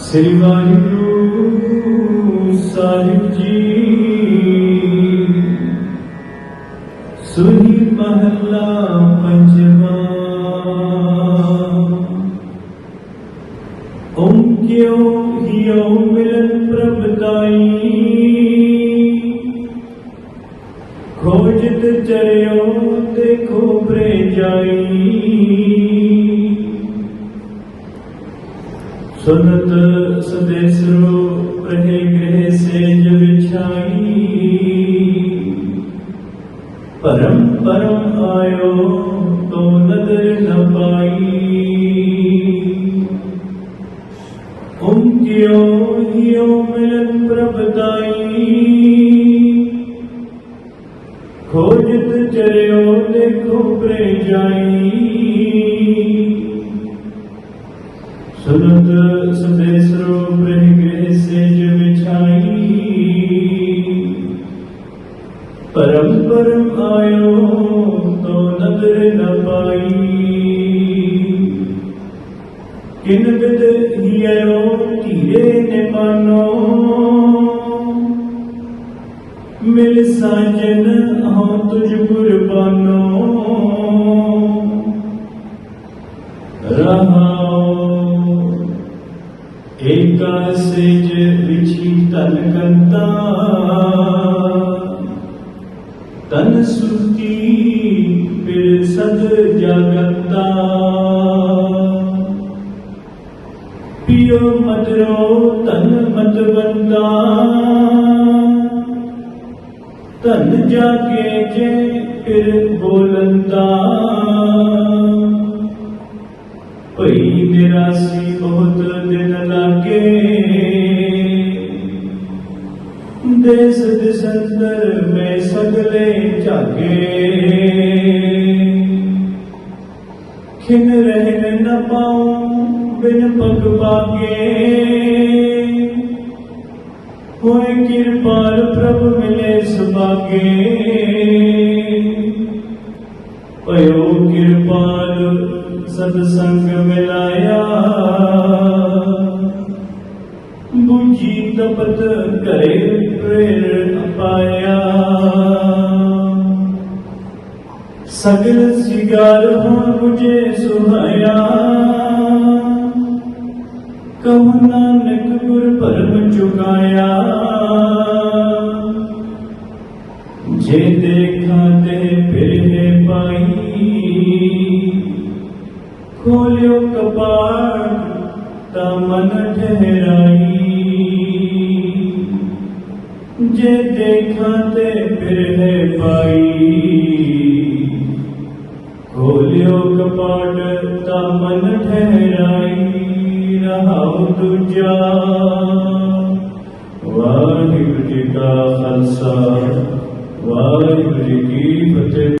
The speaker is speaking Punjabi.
ਸ੍ਰੀ ਵਾਹਿਗੁਰੂ ਸਾਹਿਬ ਜੀ। ਸੁਹੀ ਮਹਲਾ ਪੰਜਵਾ। ਓਮ ਕਿਉ ਹਿਉ ਮਿਲਨ ਪ੍ਰਭ ਦਾਈ ਖੋਜਤ ਚਰਿਓ ਦੇਖੋ ਬਰੇ ਜਾਈ। ਸੁਨਤ ਸਦੇਸਰੋ ਪ੍ਰਹੇ ਗ੍ਰਹਿ ਸੇਜ ਵਿਛਾਈ। ਪਰਮ ਪਰਮ ਆਇਓ ਤੋ ਨਦਰ ਨ ਪਾਈ। ਓਮ ਕਿਉ ਹਿਉ ਮਿਲਨ ਪ੍ਰਭ ਦਾਈ। ਖੋਜਤ ਚਰਿਓ ਦੇਖੋ ਪ੍ਰੇ ਜਾਈ ਪਰਮ ਪਰਮ ਆਇਓ ਤੋ ਨਦਰ ਨ ਪਾਈ। ਕਿਨ ਬਿਦ ਹੀਰੋ ਧੀਰੇ ਨੇ ਮਾਨੋ। ਮਿਲ ਸਾਜਨ ਹਉ ਤੁਝ ਕੁਰਬਾਨੋ। ਰਹਾਉ ਏਕਾ ਸੇਜ ਵਿਛੀ ਤਨ ਕੰਤਾ। ਤਨ ਸੁਤੀ ਫਿਰ ਸਦ ਜਗੰਤਾ। ਪਿਓ ਮਦਰੋ ਤਨ ਮਤਵੰਦਾ ਧਨ ਜਾਗੇ ਜੇ ਫਿਰ ਬੋਲੰਦਾ। ਭਈ ਨਿਰਾਸੀ ਬਹੁਤ ਦਿਨ ਲਾਗੇ। ਦੇਸ ਦਿਸੰਦਰ बदले जागे। खिन रहने न पाऊँ बिन पग पागे होए कृपाल प्रभु मिले सुभागे। पयो किरपाल सत्संग मिलाया। जीतपत करे प्रेर पाया सगल सिगार हो मुझे सुहाया कहु नानक गुर परम चुकाया, जे देखा ते फिर पाई खोलो कपाट ता मन ठहराई। ਜੇ ਦੇਖਾਂ ਤੇ ਫਿਰ ਪਾਈ ਖੋਲਿਓ ਕਪਾੜ ਤਾਂ ਮਨ ਠਹਿਰਾਈ ਰਹਾਉ ਦੂਜਾ।